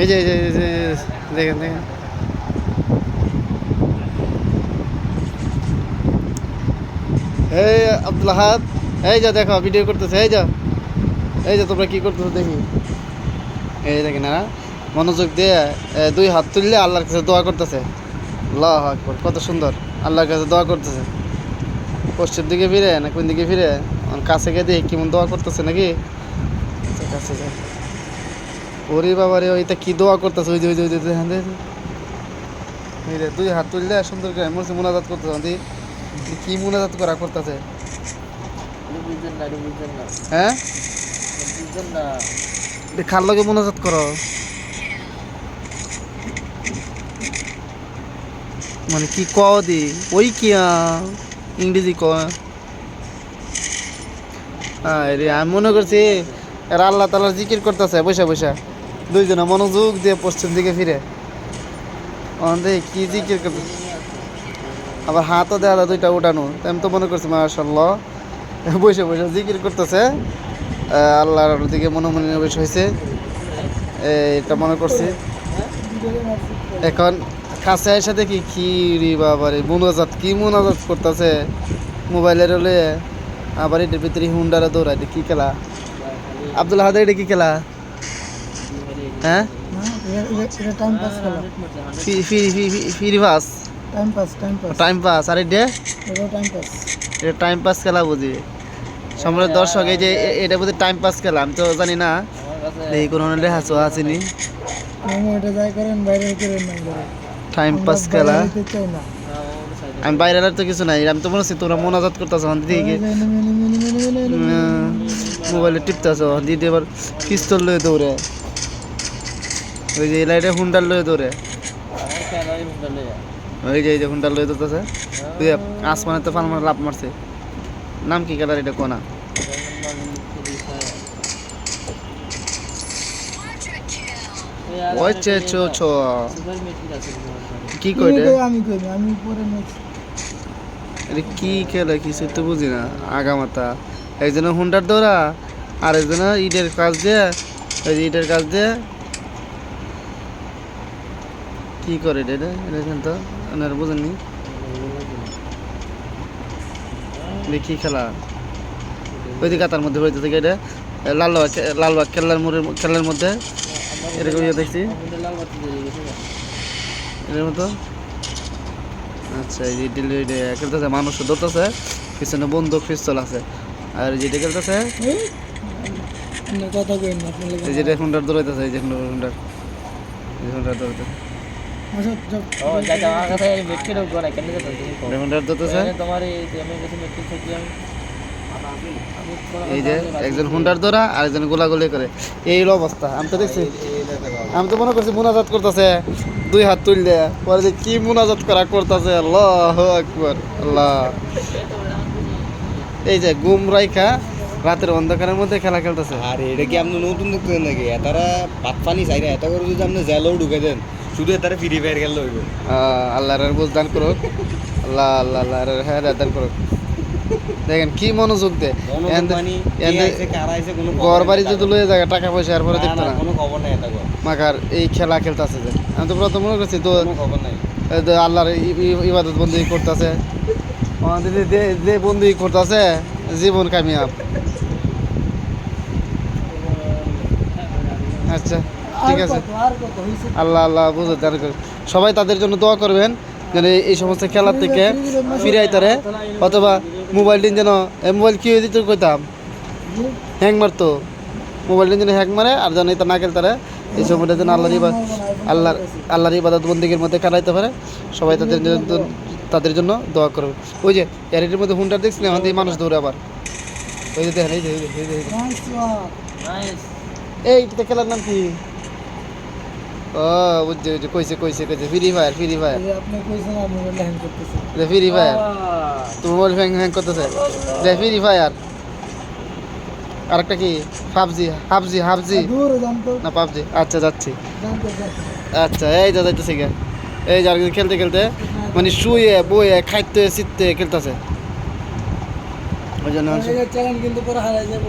এই যে দেখেন দেখেন। এই আব্দুল হাত এই যা দেখো ভিডিও করতেছে এই যা। এই যে তোমরা কি করতেছো দেখি। এই দেখেন না মনোযোগ দিয়ে দুই হাত তুললে আল্লাহর কাছে দোয়া করতেছে। আল্লাহ আকবর কত সুন্দর। আল্লাহর কাছে দোয়া করতেছে। পশ্চিম দিকে ফিরে না কোন দিকে ফিরে? কাছে গিয়ে দেখি কেমন দোয়া করতেছে নাকি? আচ্ছা, কাছে যা ওরে বাবা রে ওইটা কি দোয়া করতেছে? ওই যে ওই যে ওই যে দেখেন। এই রে দুই হাত তুললে সুন্দর করে হচ্ছে মোনাজাত করতেছে কি মোনাজাত করা করতেছে? হ্যাঁ? খার লগে মোনাজাত করো? মানে কি ক দি? ওই কি ইংরেজি ক আরে আমি মনে করছি এরা আল্লাহ তালার জিকির করতেছে, বসে বসে। দুইজনে মনোযোগ দিয়ে পশ্চিম দিকে ফিরে। কি জিকির করতে আবার হাতও দেওয়া দুইটা উঠানো। আমি তো মনে করছি মাশাল্লাহ বসে বসে জিকির করতেছে। আল্লাহর দিকে মনোমনিবেশ হয়েছে। এটা মনে করছি। এখন কাছে এসে দেখি, কি রে বাবারে, মোনাজাত, কি মোনাজাত করতেছে। মোবাইলের আবার এটার ভিতরে হুন্ডারে দৌড়ায় কি খেলা? আব্দুল হাদে এটা কি খেলা? হ্যাঁ এটা time pass free time pass time pass time pass আর এটা এটা টাইম পাস এটা টাইম পাস খেলা বুঝি সম্রাট দর্শক এই যে এটা বুঝি টাইম পাস খেলা আমি তো জানি না এই কোনো হাসো আসেনি মোমো এটা যাই করেন বাইরে করেন টাইম পাস খেলা আমি বাইরে তো কিছু নাই আমি তো মনে হচ্ছে তোমরা মোনাজাত করতেছ দিকে মোবাইলে টিপতেছ দিদি এবার পিস্তল লয়ে দৌড়ে ওই যে লাইটে হুন্ডার লয়ে দৌড়ে। ওই যে এই যে হুন্ডার লয়ে দৌড়তেছে। যে আসমানে তো ফান মারা লাভ মারছে। নাম কি কালার এটা কোনা? ওই চে চো চো। কি কই রে আমি কই আমি পরে নেক্সট এটা কি খেলে কিছু তো বুঝি না আগামাতা একজনে হুন্ডার দৌড়া আর একজনে ইটের কাজ দিয়ে ওই যে ইটের কাজ দিয়ে কি করে এটা এটা এটা তো? আপনারা বুঝেননি? কি খেলা? ওই দিকে কাতার মধ্যে হইতে থেকে এটা? লালবাগ লালবাগ খেলার মোড়ের খেলার মধ্যে? এরকম ইয়ে দেখছি। এর মতো আচ্ছা এই যে দিল্লি খেলতেছে মানুষ ধরতেছে। পিছনে বন্দুক পিস্তল আছে। আর যেটা খেলতেছে? কথা কই না এই যেটা হুন্ডার দৌড়াইতেছে এই যে হুন্ডার হুন্ডার। এই হুন্ডার দৌড়াইতেছে একজন গোলাগুলি করে এই অবস্থা আমি তো দেখছি আমি তো মনে করছি করতেছে দুই হাত তুললে পরে যে কি মুনাজাত করা করতেছে আল্লাহ আকবর আল্লাহ এই যে গুম রাইখা রাতের অন্ধকারের মধ্যে খেলা খেলতেছে আর, এটা কি আপনি নতুন দেখতেছেন নাকি? তারা ভাত পানি চাই না এটা করে যদি আপনি জেলেও ঢুকে দেন। শুধু তারা ফ্রি ফায়ার খেললে হইব। আল্লাহর বুঝ দান করুক। আল্লাহ আল্লাহ আল্লাহ হ্যাঁ দান করুক। দেখেন কি মনোযোগ দে ঘর বাড়ি যদি লয়ে যায় টাকা পয়সা আর পরে না, দেখতো না, না। কোনো খবর নাই। মাকার এই খেলা খেলতেছে যে। আমি তো প্রথম মনে করছি তো খবর নাই। আল্লাহর ইবাদত বন্দি করতেছে। যে বন্দি করতেছে জীবন কামিয়াব। আচ্ছা। ঠিক আছে? আল্লাহ আল্লাহ বুঝে দান সবাই তাদের জন্য দোয়া করবেন যেন এই- সমস্ত খেলার থেকে ফিরে আইতারে অথবা মোবাইলটি যেন এ মোবাইল কি হয়ে দিত কইতাম? হ্যাং মারতো। মোবাইলটি যেন হ্যাং মারে আর যেন এটা না খেলতারে এই সময়টা যেন আল্লাহর ইবাদ আল্লাহর আল্লাহর ইবাদত বন্দিগের মধ্যে কাটাইতে পারে। সবাই তাদের তাদের জন্য দোয়া করবে ওই যে এর মধ্যে হুন্ডার দেখছিলাম আমাদের এই মানুষ দৌড়ে আবার। ওই যে দেখেন এই যে এই যে, এই যে, এই যে। নাইস ওয়ান নাইস এই এটা খেলার নাম কি? ও বুঝছে বুঝছে কইছে কইছে কইছে ফ্রি ফায়ার ফ্রি ফায়ার যে আপনি কইছেন আমি মোবাইল হ্যাং করতেছি। এটা ফ্রি ফায়ার তুমি মোবাইল হ্যাং হ্যাং করতেছে। যে ফ্রি ফায়ার আরেকটা কি? পাবজি হাবজি হাবজি দূর না পাবজি। আচ্ছা যাচ্ছি। আচ্ছা এই যা যাইতেছে গে এই যার খেলতে খেলতে মানে শুয়ে বয়ে খাইতে শীতে খেলতেছে। ওই জন্য চ্যালেঞ্জ কিন্তু পরে হারাই যাব।